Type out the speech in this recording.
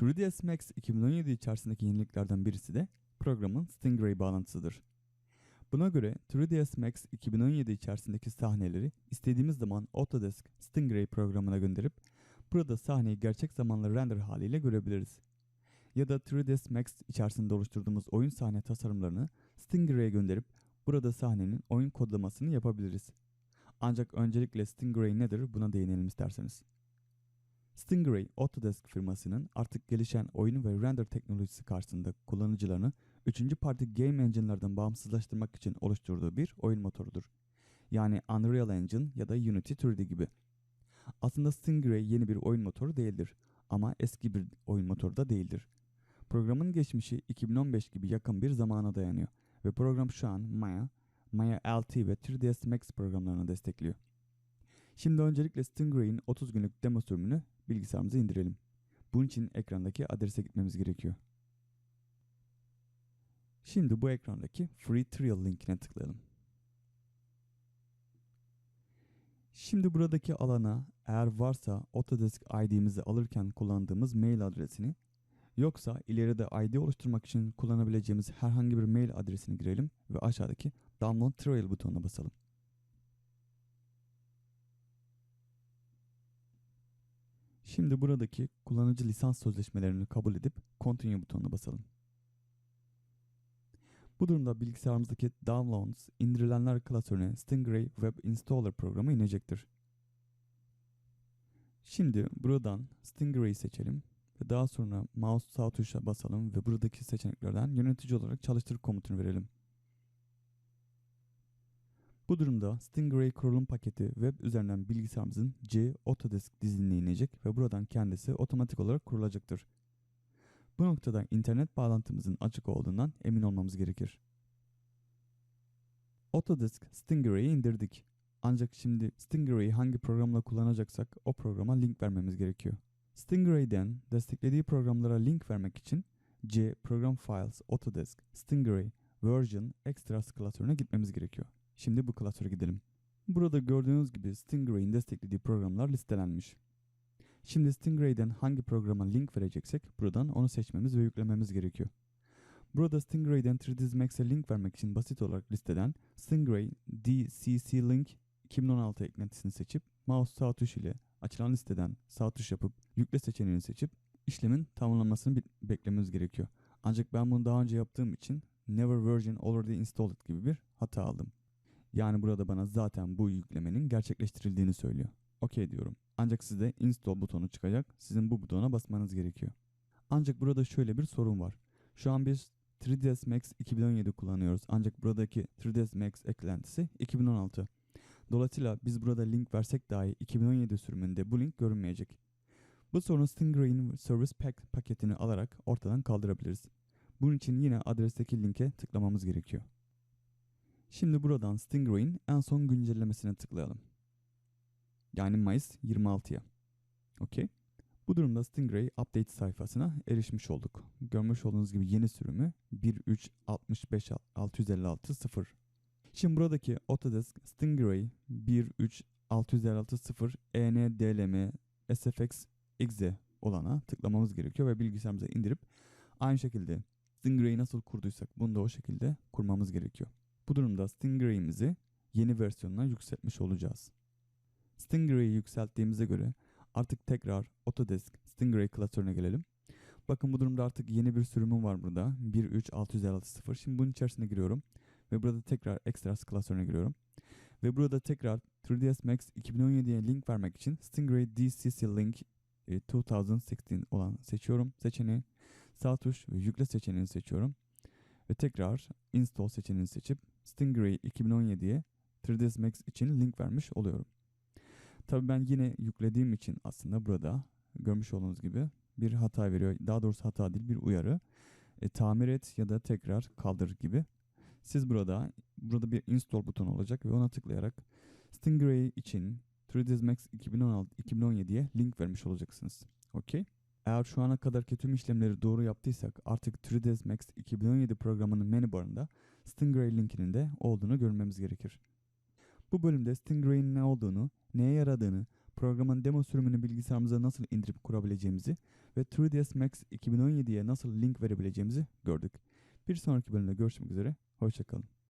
3ds Max 2017 içerisindeki yeniliklerden birisi de programın Stingray bağlantısıdır. Buna göre 3ds Max 2017 içerisindeki sahneleri istediğimiz zaman Autodesk Stingray programına gönderip burada sahneyi gerçek zamanlı render haliyle görebiliriz. Ya da 3ds Max içerisinde oluşturduğumuz oyun sahne tasarımlarını Stingray'e gönderip burada sahnenin oyun kodlamasını yapabiliriz. Ancak öncelikle Stingray nedir buna değinelim isterseniz. Stingray, Autodesk firmasının artık gelişen oyun ve render teknolojisi karşısında kullanıcılarını üçüncü parti game engine'lerden bağımsızlaştırmak için oluşturduğu bir oyun motorudur. Yani Unreal Engine ya da Unity 3D gibi. Aslında Stingray yeni bir oyun motoru değildir ama eski bir oyun motoru da değildir. Programın geçmişi 2015 gibi yakın bir zamana dayanıyor ve program şu an Maya, Maya LT ve 3ds Max programlarını destekliyor. Şimdi öncelikle Stingray'in 30 günlük demo sürümünü bilgisayarımıza indirelim. Bunun için ekrandaki adrese gitmemiz gerekiyor. Şimdi bu ekrandaki Free Trial linkine tıklayalım. Şimdi buradaki alana eğer varsa Autodesk ID'mizi alırken kullandığımız mail adresini yoksa ileride ID oluşturmak için kullanabileceğimiz herhangi bir mail adresini girelim ve aşağıdaki Download Trial butonuna basalım. Şimdi buradaki kullanıcı lisans sözleşmelerini kabul edip Continue butonuna basalım. Bu durumda bilgisayarımızdaki Downloads, indirilenler klasörüne Stingray Web Installer programı inecektir. Şimdi buradan Stingray'i seçelim ve daha sonra mouse sağ tuşa basalım ve buradaki seçeneklerden yönetici olarak çalıştır komutunu verelim. Bu durumda Stingray kurulum paketi web üzerinden bilgisayarımızın C Autodesk diziline inecek ve buradan kendisi otomatik olarak kurulacaktır. Bu noktada internet bağlantımızın açık olduğundan emin olmamız gerekir. Autodesk Stingray'i indirdik. Ancak şimdi Stingray'i hangi programla kullanacaksak o programa link vermemiz gerekiyor. Stingray'den desteklediği programlara link vermek için C Program Files Autodesk Stingray Version Extras klasörüne gitmemiz gerekiyor. Şimdi bu klasöre gidelim. Burada gördüğünüz gibi Stingray'in desteklediği programlar listelenmiş. Şimdi Stingray'den hangi programa link vereceksek buradan onu seçmemiz ve yüklememiz gerekiyor. Burada Stingray'den 3ds Max'e link vermek için basit olarak listeden Stingray DCC Link 2016 eklentisini seçip mouse sağ tuş ile açılan listeden sağ tuş yapıp yükle seçeneğini seçip işlemin tamamlanmasını beklememiz gerekiyor. Ancak ben bunu daha önce yaptığım için Never Version Already Installed gibi bir hata aldım. Yani burada bana zaten bu yüklemenin gerçekleştirildiğini söylüyor. OK diyorum. Ancak sizde install butonu çıkacak. Sizin bu butona basmanız gerekiyor. Ancak burada şöyle bir sorun var. Şu an biz 3ds Max 2017 kullanıyoruz. Ancak buradaki 3ds Max eklentisi 2016. Dolayısıyla biz burada link versek dahi 2017 sürümünde bu link görünmeyecek. Bu sorunu Stingray'in Service Pack paketini alarak ortadan kaldırabiliriz. Bunun için yine adresteki linke tıklamamız gerekiyor. Şimdi buradan Stingray'in en son güncellemesine tıklayalım. Yani Mayıs 26'ya. Okey. Bu durumda Stingray update sayfasına erişmiş olduk. Görmüş olduğunuz gibi yeni sürümü 1.3.65.656.0. Şimdi buradaki Autodesk Stingray 1.3.656.0 ENDLM SFX exe olana tıklamamız gerekiyor ve bilgisayarımıza indirip aynı şekilde Stingray'i nasıl kurduysak bunu da o şekilde kurmamız gerekiyor. Bu durumda Stingray'imizi yeni versiyonuna yükseltmiş olacağız. Stingray'i yükselttiğimize göre artık tekrar Autodesk Stingray klasörüne gelelim. Bakın bu durumda artık yeni bir sürümüm var burada. 1.3.656.0. Şimdi bunun içerisine giriyorum. Ve burada tekrar Extras klasörüne giriyorum. Ve burada tekrar 3ds Max 2017'ye link vermek için Stingray DCC Link 2016 olan seçiyorum seçeneği. Sağ tuş ve yükle seçeneğini seçiyorum. Ve tekrar install seçeneğini seçip Stingray 2017'ye 3ds Max için link vermiş oluyorum. Tabii ben yine yüklediğim için aslında burada görmüş olduğunuz gibi bir hata veriyor. Daha doğrusu hata değil bir uyarı. E, tamir et ya da tekrar kaldır gibi. Siz burada burada bir install butonu olacak ve ona tıklayarak Stingray için 3ds Max 2016 2017'ye link vermiş olacaksınız. Okey. Eğer şu ana kadarki tüm işlemleri doğru yaptıysak artık 3ds Max 2017 programının menü barında Stingray linkinin de olduğunu görmemiz gerekir. Bu bölümde Stingray'in ne olduğunu, neye yaradığını, programın demo sürümünü bilgisayarımıza nasıl indirip kurabileceğimizi ve 3ds Max 2017'ye nasıl link verebileceğimizi gördük. Bir sonraki bölümde görüşmek üzere, hoşçakalın.